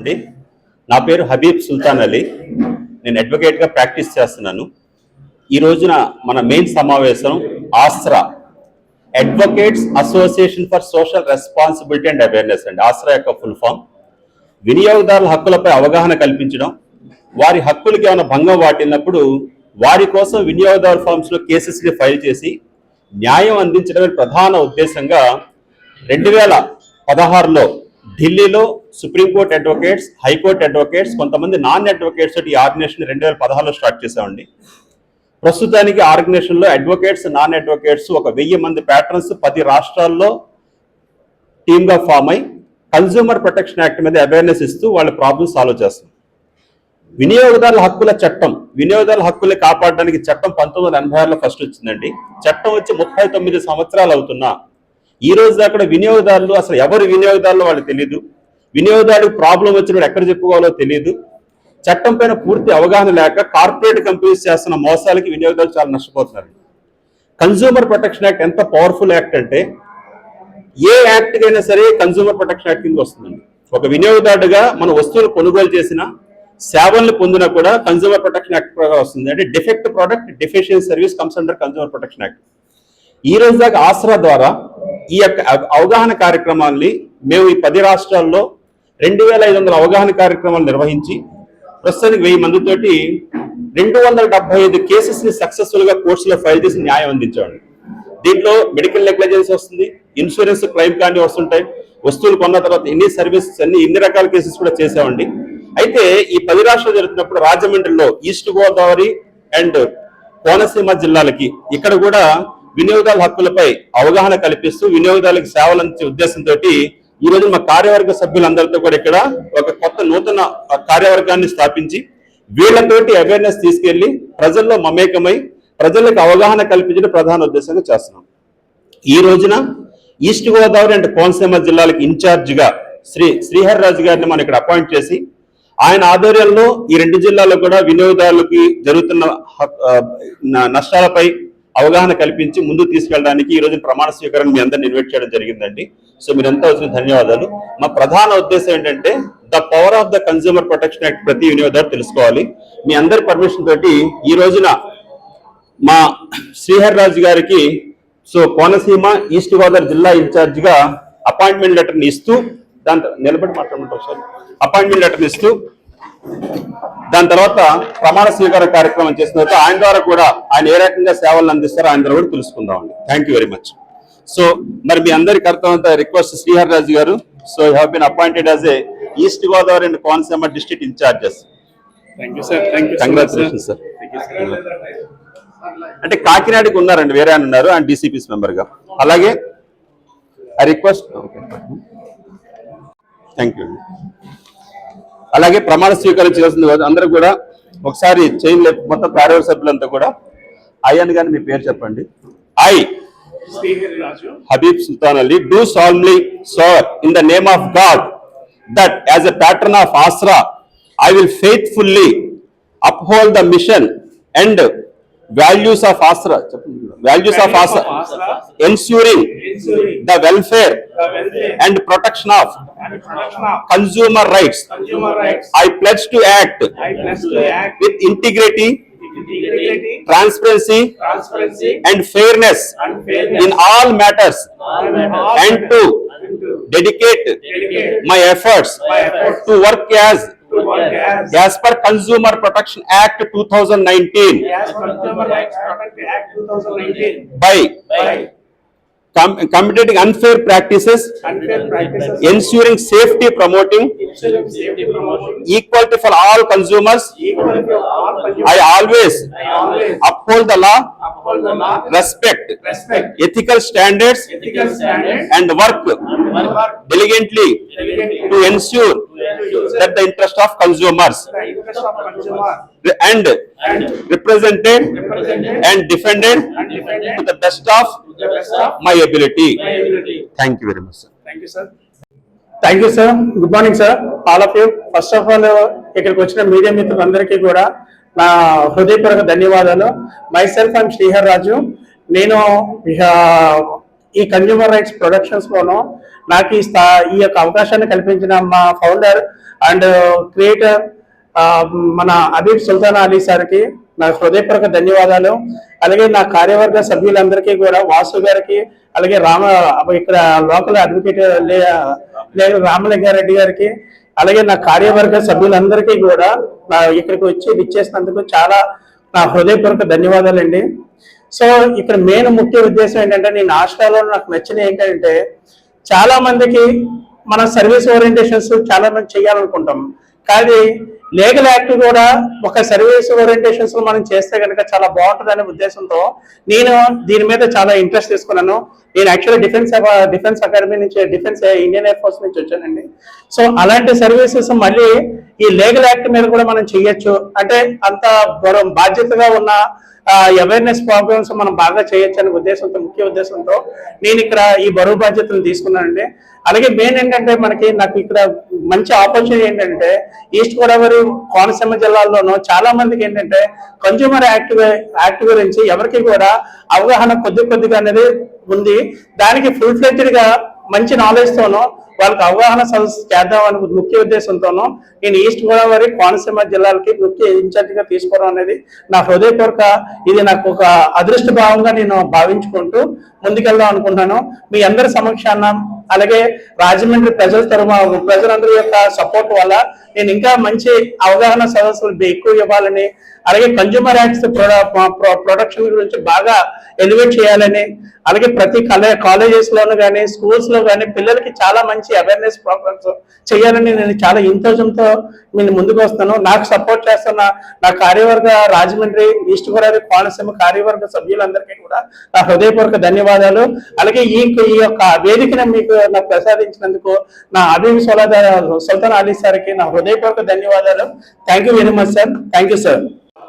అండి నా పేరు హబీబ్ సుల్తాన్ అలీ. నేను అడ్వకేట్గా ప్రాక్టీస్ చేస్తున్నాను. ఈ రోజున మన మెయిన్ సమావేశం ASRA advocates association for social responsibility and awareness అండి. ఆస్రా యొక్క ఫుల్ ఫామ్ వినియోగదారుల హక్కులపై అవగాహన కల్పించడం. వారి హక్కులకి ఏమైనా భంగం వాటిల్లినప్పుడు వారి కోసం వినియోగదారు ఫార్మ్స్లో కేసెస్ని ఫైల్ చేసి న్యాయం అందించడమే ప్రధాన ఉద్దేశంగా రెండు వేల పదహారులో ఢిల్లీలో supreme court advocates high court advocates కొంతమంది నాన్ అడ్వకేట్స్ తోటి ఈ ఆర్గనైజేషన్ రెండు వేల పదహారులో స్టార్ట్ చేసామండి ప్రస్తుతానికి ఆర్గనైజేషన్లో అడ్వకేట్స్ నాన్ అడ్వకేట్స్ ఒక వెయ్యి మంది ప్యాటర్న్స్ పది రాష్ట్రాల్లో టీమ్గా ఫామ్ అయి కన్జ్యూమర్ ప్రొటెక్షన్ యాక్ట్ మీద అవేర్నెస్ ఇస్తూ వాళ్ళ ప్రాబ్లమ్స్ సాల్వ్ చేస్తాం వినియోగదారుల హక్కుల చట్టం వినియోగదారుల హక్కుల్ని కాపాడడానికి చట్టం పంతొమ్మిది వందల ఎనభై ఆరులో ఫస్ట్ వచ్చిందండి. చట్టం వచ్చి ముప్పై తొమ్మిది సంవత్సరాలు అవుతున్నా ఈ రోజు అక్కడ వినియోగదారులు అసలు ఎవరు వినియోగదారులు వాళ్ళు తెలియదు వినియోగదారుడికి ప్రాబ్లం వచ్చినప్పుడు ఎక్కడ చెప్పుకోవాలో తెలియదు చట్టం పైన పూర్తి అవగాహన లేక కార్పొరేట్ కంపెనీస్ చేస్తున్న మోసాలకి వినియోగదారులు చాలా నష్టపోతున్నారు. కన్జ్యూమర్ ప్రొటెక్షన్ యాక్ట్ ఎంత పవర్ఫుల్ యాక్ట్ అంటే ఏ యాక్ట్ అయినా సరే కన్జ్యూమర్ ప్రొటెక్షన్ యాక్ట్ కింద వస్తుందండి. ఒక వినియోగదారుడుగా మన వస్తువులు కొనుగోలు చేసిన సేవలను పొందినా కూడా కన్జ్యూమర్ ప్రొటెక్షన్ యాక్ట్ ప్రకారం వస్తుంది. అంటే defect product deficient service comes under consumer protection act ఈ రోజు దాకా ఆసరా ద్వారా ఈ యొక్క అవ- అవగాహన కార్యక్రమాల్ని మేము ఈ పది రాష్ట్రాల్లో రెండు వేల ఐదు వందల అవగాహన కార్యక్రమాలు నిర్వహించి ప్రస్తుతానికి వెయ్యి మందితోటి రెండు వందల డెబ్బై ఐదు కేసెస్ని సక్సెస్ఫుల్గా కోర్సులో ఫైల్ చేసి న్యాయం అందించామండి. దీంట్లో మెడికల్ నెగ్లెజెన్స్ వస్తుంది ఇన్సూరెన్స్ క్లెయిమ్ కానీ వస్తుంటాయి వస్తువులు కొన్న తర్వాత ఎన్ని సర్వీసెస్ అన్ని ఇన్ని రకాల కేసెస్ కూడా చేసామండి అయితే ఈ పది రాష్ట్రాలు జరుగుతున్నప్పుడు రాజమండ్రిలో ఈస్ట్ గోదావరి అండ్ కోనసీమ జిల్లాలకి ఇక్కడ కూడా వినియోగదారుల హక్కులపై అవగాహన కల్పిస్తూ వినియోగదారులకు సేవలు అందించే ఉద్దేశంతో ఈ రోజు మా కార్యవర్గ సభ్యులందరితో కూడా ఇక్కడ ఒక కొత్త నూతన కార్యవర్గాన్ని స్థాపించి వీళ్ళతోటి అవేర్నెస్ తీసుకెళ్ళి ప్రజల్లో మమేకమై ప్రజలకు అవగాహన కల్పించడం ప్రధాన ఉద్దేశంగా చేస్తున్నాం. ఈ రోజున ఈస్ట్ గోదావరి అండ్ కోనసీమ జిల్లాలకు ఇన్ఛార్జిగా శ్రీ శ్రీహర్ రాజు గారిని మనం ఇక్కడ అపాయింట్ చేసి ఆయన ఆధ్వర్యంలో ఈ రెండు జిల్లాల్లో కూడా వినియోగదారులకి జరుగుతున్న నష్టాలపై అవగాహన కల్పించి ముందుకు తీసుకెళ్ళడానికి ఈ రోజు ప్రమాణ స్వీకారం మీ అందరిని ఇన్వైట్ చేయడం జరిగిందండి. సో మీరంతా వచ్చిన ధన్యవాదాలు. మా ప్రధాన ఉద్దేశం ఏంటంటే the power of the consumer protection act ప్రతి వినియోగదారు తెలుసుకోవాలి. మీ అందరి పర్మిషన్ తోటి ఈ రోజున మా శ్రీహర్ రాజు గారికి సో కోనసీమ ఈస్ట్ గోదావరి జిల్లా ఇన్ఛార్జ్గా అపాయింట్మెంట్ లెటర్ని ఇస్తూ దాంతో నిలబడి మాట్లాడమంటారు సార్? అపాయింట్మెంట్ లెటర్ని ఇస్తూ దాని తర్వాత ప్రమాణ స్వీకార కార్యక్రమం చేసిన తర్వాత ఆయన ద్వారా కూడా ఆయన ఏ రకంగా సేవలు అందిస్తారో ఆయన ద్వారా కూడా తెలుసుకుందామండి. Thank you very much so మరి మీ అందరికి అర్థమంతా request Srihar Raju garu so you been appointed as a East Godavari and Konaseema district incharges congratulation sir అంటే కాకినాడకి ఉన్నారండి వేరే ఆయన ఉన్నారు ఆయన డిసిపిస్ మెంబర్గా. అలాగే ఐ రిక్వెస్ట్ థ్యాంక్ యూ అలాగే ప్రమాణ స్వీకారం చేయాల్సింది అందరూ కూడా ఒకసారి చైన్ లేక మొత్తం పార్లమెంట్ సభ్యులంతా కూడా ఐ అని కానీ మీ పేరు చెప్పండి. I. Habib Sultan Ali. Do solemnly sir in the name of God that as a pattern of ASRA I will faithfully uphold the mission and values of asra values of asra ensuring the welfare and protection of consumer rights. i pledge to act with integrity transparency and fairness in all matters and to dedicate my efforts to work as to as per Consumer Protection Act 2019 as Consumer Rights Act 2019 by. By. Com- combating unfair practices, unfair practices, ensuring safety, promoting. Ensuring safety promotion, equality for all consumers. equality of all consumers. I always I always uphold the law, uphold the law, respect. Respect. Ethical standards, ethical standards, and work. And work. Diligently diligently. to ensure that the interest of consumers and represented and defended to the best of my ability. Thank you very much, sir. Thank you, sir. Thank you sir good morning sir all of you first of all ఇక్కడికి వచ్చిన media మిత్రులందరికీ కూడా నా హృదయపూర్వక ధన్యవాదాలు myself I'm Srihar Raju నేను ఈ consumer rights productions లోను నాకు ఈ స్థా ఈ యొక్క అవకాశాన్ని కల్పించిన మా ఫౌండర్ అండ్ క్రియేటర్ మన అబీబ్ సుల్తాన్ అలీ సార్కి నా హృదయపూర్వక ధన్యవాదాలు. అలాగే నా కార్యవర్గ సభ్యులందరికీ కూడా వాసు గారికి అలాగే రామ ఇక్కడ లోకల్ అడ్వకేట్ లేదు రామలింగారెడ్డి గారికి అలాగే నా కార్యవర్గ సభ్యులందరికీ కూడా నా ఇక్కడికి వచ్చి ఇచ్చేసినందుకు చాలా నా హృదయపూర్వక ధన్యవాదాలండి. సో ఇక్కడ మెయిన్ ముఖ్య ఉద్దేశం ఏంటంటే నేను ఆస్ట్రాలో నాకు నచ్చిన ఏంటంటే చాలా మందికి మన సర్వీస్ ఓరియంటేషన్స్ చాలా మంది చేయాలనుకుంటాం. కానీ లీగల్ యాక్ట్ కూడా ఒక సర్వీస్ ఓరియంటేషన్స్ మనం చేస్తే కనుక చాలా బాగుంటుంది అనే ఉద్దేశంతో నేను దీని మీద చాలా ఇంట్రెస్ట్ తీసుకున్నాను. నేను యాక్చువల్లీ డిఫెన్స్ డిఫెన్స్ అకాడమీ నుంచి డిఫెన్స్ ఇండియన్ ఎయిర్ ఫోర్స్ నుంచి వచ్చానండి. సో అలాంటి సర్వీసెస్ మళ్ళీ ఈ లీగల్ యాక్ట్ మీద కూడా మనం చేయొచ్చు. అంటే అంత బాధ్యతగా ఉన్న అవేర్నెస్ ప్రోగ్రామ్స్ మనం బాగా చేయొచ్చు అనే ఉద్దేశంతో ముఖ్య ఉద్దేశంతో నేను ఇక్కడ ఈ బరువు బాధ్యతలు తీసుకున్నానండి. అలాగే మెయిన్ ఏంటంటే మనకి నాకు ఇక్కడ మంచి ఆపర్చునిటీ ఏంటంటే ఈస్ట్ గోదావరి కోనసీమ జిల్లాల్లోనూ చాలా మందికి ఏంటంటే కన్జ్యూమర్ యాక్ట్ యాక్ట్ గురించి ఎవరికి కూడా అవగాహన కొద్ది కొద్దిగా అనేది ఉంది. దానికి ఫుల్ ఫ్లెడ్జ్డ్గా మంచి నాలెడ్జ్తోనూ వాళ్ళకి అవగాహన సదస్సు చేద్దామని ముఖ్య ఉద్దేశంతోనూ నేను ఈస్ట్ గోదావరి కోనసీమ జిల్లాలకి ముఖ్య ఇన్ఛార్జిగా తీసుకోవడం అనేది నా హృదయపూర్వక ఇది నాకు ఒక అదృష్ట భావంగా నేను భావించుకుంటూ ముందుకెళ్దాం అనుకుంటున్నాను మీ అందరి సమక్షాన అలాగే రాజమండ్రి ప్రజల తరమ ప్రజలందరి యొక్క సపోర్ట్ వల్ల నేను ఇంకా మంచి అవగాహన సదస్సులు ఎక్కువ ఇవ్వాలని అలాగే కన్జ్యూమర్ యాక్ట్స్ ప్రొడక్షన్ గురించి బాగా ఎలివేట్ చేయాలని అలాగే ప్రతి కాలేజెస్ లోను కానీ స్కూల్స్లో కానీ పిల్లలకి చాలా మంచి అవేర్నెస్ ప్రోగ్రామ్స్ చేయాలని నేను చాలా ఇంతోజంతో నేను ముందుకు వస్తాను. నాకు సపోర్ట్ చేస్తున్న నా కార్యవర్గ రాజమండ్రి ఈస్ట్ గోదావరి కోనసీమ కార్యవర్గ సభ్యులందరికీ కూడా నా హృదయపూర్వక ధన్యవాదాలు. అలాగే ఈ ఈ యొక్క వేదికను మీకు నాకు ప్రసాదించినందుకు నా అభివి సుల్తాన్ అలీ సార్కి నా హృదయపూర్వక ధన్యవాదాలు. Thank you very much sir thank you sir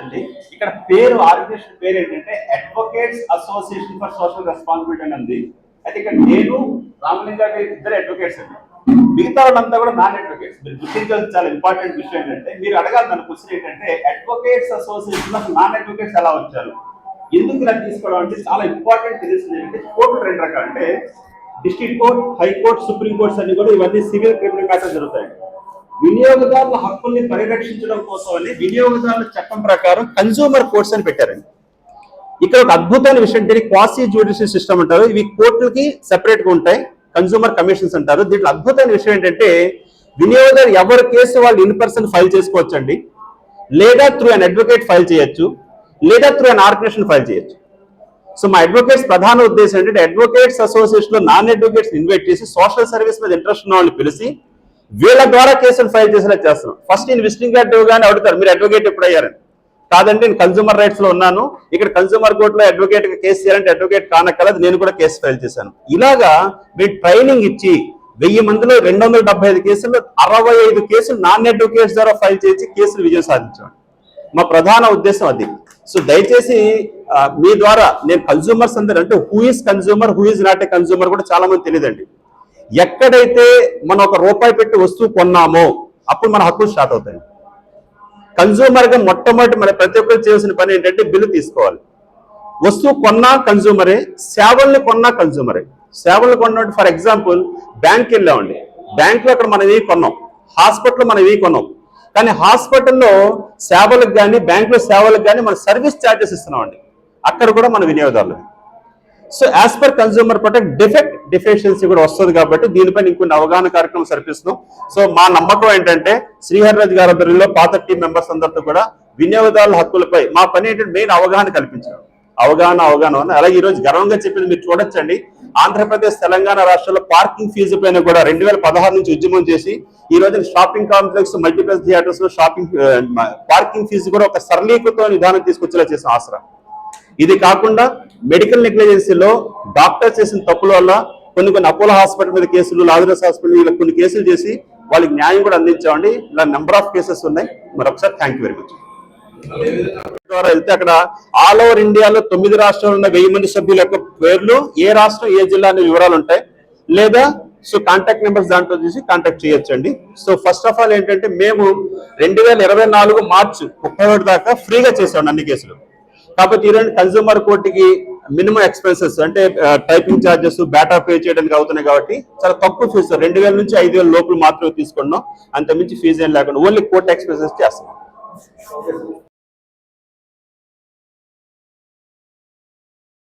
అండి ఇక్కడ పేరు ఆర్గనైజేషన్ పేరు ఏంటంటే advocates association for social responsibility అని ఉంది. అయితే ఇక్కడ నేను రామలింగా ఇద్దరు అడ్వకేట్స్ అండి. మిగతా వాళ్ళంతా కూడా నాన్ అడ్వకేట్స్ మీరు గుర్తించాల్సిన చాలా ఇంపార్టెంట్ విషయం ఏంటంటే మీరు అడగాలి నన్ను క్వశ్చన్ ఏంటంటే అడ్వకేట్స్ అసోసియేషన్ నాన్ అడ్వకేట్స్ ఎలా వచ్చారు ఎందుకు ఇలా తీసుకోవడం అంటే చాలా ఇంపార్టెంట్ తెలిసింది ఏంటంటే కోర్టు రెండు రకాలు. అంటే district court high court supreme courts అన్ని కూడా ఇవన్నీ సివిల్ క్రిమినల్ మ్యాటర్స్ జరుగుతాయి వినియోగదారుల హక్కుల్ని పరిరక్షించడం కోసం అని వినియోగదారుల చట్టం ప్రకారం కన్సూమర్ కోర్ట్స్ అని పెట్టారండి. ఇక్కడ ఒక అద్భుతమైన విషయం దీనికి క్వాసీ జ్యుడిషియల్ సిస్టమ్ అంటారు. ఇవి కోర్టులకి సెపరేట్గా ఉంటాయి. కన్సూమర్ కమిషన్స్ అంటారు. దీంట్లో అద్భుతమైన విషయం ఏంటంటే వినియోగదారు ఎవరి కేసు వాళ్ళు ఇన్ పర్సన్ ఫైల్ చేసుకోవచ్చండి. లేదా త్రూ అన్ అడ్వకేట్ ఫైల్ చేయొచ్చు. లేదా త్రూ అన్ ఆర్గనైజేషన్ ఫైల్ చేయొచ్చు. సో మా అడ్వకేట్స్ ప్రధాన ఉద్దేశం ఏంటంటే అడ్వకేట్స్ అసోసియేషన్లో నాన్ అడ్వకేట్స్ ఇన్వైట్ చేసి సోషల్ సర్వీస్ మీద ఇంట్రెస్ట్ ఉన్న వాళ్ళని పిలిచి వీళ్ళ ద్వారా కేసులు ఫైల్ చేసేలా చేస్తున్నాం. ఫస్ట్ నేను విజిటింగ్ కార్డు ఇవ్వగానే అడుగుతారు? మీరు అడ్వకేట్ ఎప్పుడు అయ్యారని కాదండి నేను కన్సూమర్ రైట్స్లో ఉన్నాను. ఇక్కడ కన్సూమర్ కోర్టులో అడ్వకేట్ కేసు చేయాలంటే అడ్వకేట్ కానక్కలేదు నేను కూడా కేసు ఫైల్ చేశాను. ఇలాగా మీరు ట్రైనింగ్ ఇచ్చి వెయ్యి మందిలో రెండు వందల డెబ్బై ఐదు కేసుల్లో అరవై ఐదు కేసులు నాన్ అడ్వకేట్స్ ద్వారా ఫైల్ చేసి కేసులు విజయం సాధించాం మా ప్రధాన ఉద్దేశం అది. సో దయచేసి మీ ద్వారా నేను కన్సూమర్స్ అందరూ అంటే who is consumer who is not a consumer కూడా చాలా మంది తెలియదండి. ఎక్కడైతే మనం ఒక రూపాయి పెట్టి వస్తువు కొన్నామో అప్పుడు మన హక్కులు స్టార్ట్ అవుతాయి. కన్జ్యూమర్గా మొట్టమొదటి మన ప్రతి ఒక్కరు చేయాల్సిన పని ఏంటంటే బిల్లు తీసుకోవాలి. వస్తువు కొన్నా కన్జ్యూమరే సేవల్ని కొన్నా కన్జ్యూమరే సేవలు కొన్నట్టు ఫర్ ఎగ్జాంపుల్ బ్యాంక్ వెళ్ళామండి. బ్యాంకులో అక్కడ మనం ఇవి కొన్నాం? హాస్పిటల్ మనం ఇవి కొన్నాం? కానీ హాస్పిటల్లో సేవలకు కానీ బ్యాంకులో సేవలకు కానీ మన సర్వీస్ ఛార్జెస్ ఇస్తున్నామండి. అక్కడ కూడా మన వినియోగదారులు so as per consumer protect defect deficiency కూడా వస్తుంది కాబట్టి దీనిపైన ఇంకొన్ని అవగాహన కార్యక్రమం సరిపిస్తున్నాం సో మా నమ్మకం ఏంటంటే శ్రీహరిరాజ్ గారి ఆధ్వర్యంలో పాత టీం మెంబర్స్ అందరితో కూడా వినియోగదారుల హక్కులపై మా పని ఏంటంటే మెయిన్ అవగాహన కల్పించడం. అవగాహన అవగాహన అని అలాగే ఈ రోజు గర్వంగా చెప్పింది మీరు చూడొచ్చండి. ఆంధ్రప్రదేశ్ తెలంగాణ రాష్ట్రంలో పార్కింగ్ ఫీజు పైన కూడా రెండు వేల పదహారు నుంచి ఉద్యమం చేసి ఈ రోజు షాపింగ్ కాంప్లెక్స్ మల్టీప్లెక్స్ థియేటర్స్లో షాపింగ్ పార్కింగ్ ఫీజు కూడా ఒక సరళీకృత విధానం తీసుకొచ్చేలా చేసిన ఆసరా. ఇది కాకుండా మెడికల్ నెగ్లిజెన్సీలో డాక్టర్ చేసిన తప్పుల వల్ల కొన్ని కొన్ని అపోలో హాస్పిటల్ మీద కేసులు లాజరస్ హాస్పిటల్ ఇలా కొన్ని కేసులు చేసి వాళ్ళకి న్యాయం కూడా అందించామండి. ఇలా నెంబర్ ఆఫ్ కేసెస్ ఉన్నాయి. మరొకసారి థ్యాంక్ యూ వెరీ మచ్ ద్వారా వెళ్తే అక్కడ ఆల్ ఓవర్ ఇండియాలో తొమ్మిది రాష్ట్రాలు ఉన్న వెయ్యి మంది సభ్యుల యొక్క పేర్లు ఏ రాష్ట్రం ఏ జిల్లా అనే వివరాలు ఉంటాయి. లేదా సో కాంటాక్ట్ నెంబర్స్ దాంట్లో చూసి కాంటాక్ట్ చేయొచ్చండి. సో ఫస్ట్ ఆఫ్ ఆల్ ఏంటంటే మేము రెండు వేల ఇరవై నాలుగు మార్చ్ ముప్పై ఒకటి దాకా ఫ్రీగా చేసాం అన్ని కేసులు. కాబట్టి ఈరోజు కన్జ్యూమర్ కోర్టుకి మినిమం ఎక్స్పెన్సెస్ అంటే టైపింగ్ ఛార్జెస్ బ్యాటా పే చేయడానికి అవుతున్నాయి కాబట్టి చాలా తక్కువ ఫీజు రెండు వేల నుంచి ఐదు వేల లోపల మాత్రమే తీసుకున్నాం. అంత మించి ఫీజు ఏం లేకుండా ఓన్లీ కోర్ట్ ఎక్స్పెన్సెస్ చేస్తున్నాం.